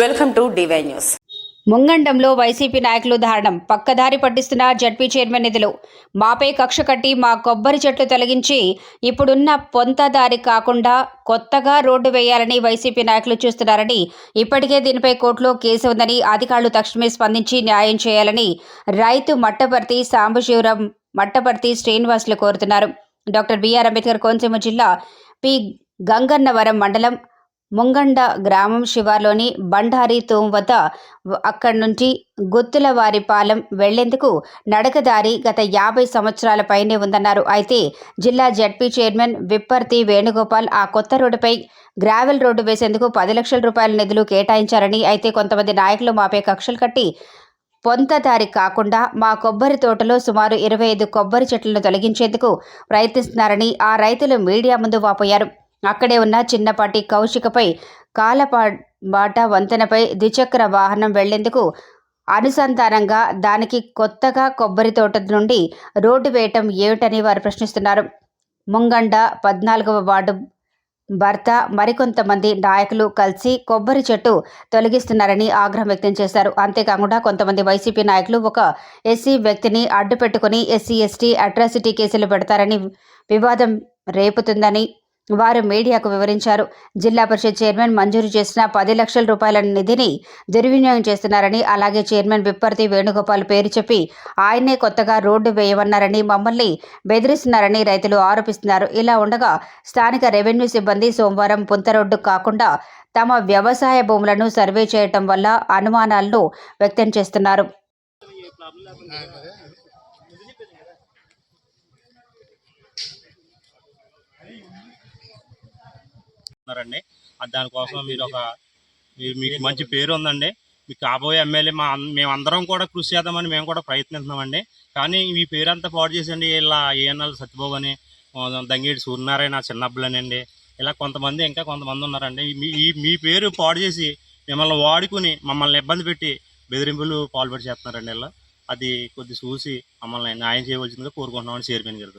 Welcome to DY news. ముంగండంలో YCP నాయకులు దారుణం. పక్కదారి పట్టిస్తున్న జడ్పీ చైర్మన్ నిధులు. మాపై కక్ష కట్టి మా కొబ్బరి చెట్లు తొలగించి ఇప్పుడున్న పొంత దారి కాకుండా కొత్తగా రోడ్డు వేయాలని వైసీపీ నాయకులు చూస్తున్నారని ఇప్పటికే దీనిపై కోర్టులో కేసు ఉందని అధికారులు తక్షణమే స్పందించి న్యాయం చేయాలని రైతు మట్టపర్తి సాంబశివరం మట్టపర్తి శ్రీనివాసులు కోరుతున్నారు. డాక్టర్ బిఆర్ అంబేద్కర్ కోనసీమ జిల్లా పి గంగన్నవరం మండలం ముంగండ గ్రామం శివార్లోని బండారి తూం వద్ద అక్కడి నుంచి గుత్తులవారిపాలెం వెళ్ళేందుకు నడకదారి గత యాభై సంవత్సరాల పైనే ఉందన్నారు. అయితే జిల్లా జడ్పీ చైర్మన్ విప్పర్తి వేణుగోపాల్ ఆ కొత్త రోడ్డుపై గ్రావెల్ రోడ్డు వేసేందుకు పది లక్షల రూపాయల నిధులు కేటాయించారని అయితే కొంతమంది నాయకులు మాపై కక్షలు కట్టి పొంతదారి కాకుండా మా కొబ్బరి తోటలో సుమారు ఇరవై ఐదు కొబ్బరి చెట్లను తొలగించేందుకు ప్రయత్నిస్తున్నారని ఆ రైతులు మీడియా ముందు వాపోయారు. అక్కడే ఉన్న చిన్నపాటి కౌశికపై కాలపా బాట వంతెనపై ద్విచక్ర వాహనం వెళ్ళేందుకు అనుసంధానంగా దానికి కొత్తగా కొబ్బరి తోట నుండి రోడ్డు వేయటం ఏమిటని వారు ప్రశ్నిస్తున్నారు. ముంగండ పద్నాలుగవ వార్డు భర్త మరికొంతమంది నాయకులు కలిసి కొబ్బరి చెట్టు తొలగిస్తున్నారని ఆగ్రహం వ్యక్తం చేశారు. అంతేకాకుండా కొంతమంది వైసీపీ నాయకులు ఒక ఎస్సీ వ్యక్తిని అడ్డుపెట్టుకుని ఎస్సీ ఎస్టీ అట్రాసిటీ కేసులు పెడతారని వివాదం రేపుతుందని వారు మీడియాకు వివరించారు. జిల్లా పరిషత్ చైర్మన్ మంజూరు చేసిన పది లక్షల రూపాయల నిధిని దుర్వినియోగం చేస్తున్నారని అలాగే చైర్మన్ విప్పర్తి వేణుగోపాల్ పేరు చెప్పి ఆయనే కొత్తగా రోడ్డు వేయమన్నారని మమ్మల్ని బెదిరిస్తున్నారని రైతులు ఆరోపిస్తున్నారు. ఇలా ఉండగా స్థానిక రెవెన్యూ సిబ్బంది సోమవారం పుంత రోడ్డు కాకుండా తమ వ్యవసాయ భూములను సర్వే చేయటం వల్ల అనుమానాలను వ్యక్తం చేస్తున్నారు. అది దానికోసం మీరు ఒక మీరు మీకు మంచి పేరు ఉందండి మీకు కాబోయే ఎమ్మెల్యే మా మేమందరం కూడా కృషి చేద్దామని మేము కూడా ప్రయత్నిస్తున్నామండి. కానీ మీ పేరు అంతా పాడు చేసండి ఇలా ఏఎన్ఎల్ సత్యబాబు అని దంగేటి సూర్యనారాయణ చిన్నబ్బులనండి. ఇలా కొంతమంది ఇంకా కొంతమంది ఉన్నారండి. మీ ఈ మీ పేరు పాడు చేసి మిమ్మల్ని వాడుకుని మమ్మల్ని ఇబ్బంది పెట్టి బెదిరింపులు పాల్పడి చేస్తున్నారండి ఇలా. అది కొద్ది చూసి మమ్మల్ని న్యాయం చేయవలసిందిగా కోరుకుంటున్నామని చైర్మన్ గారు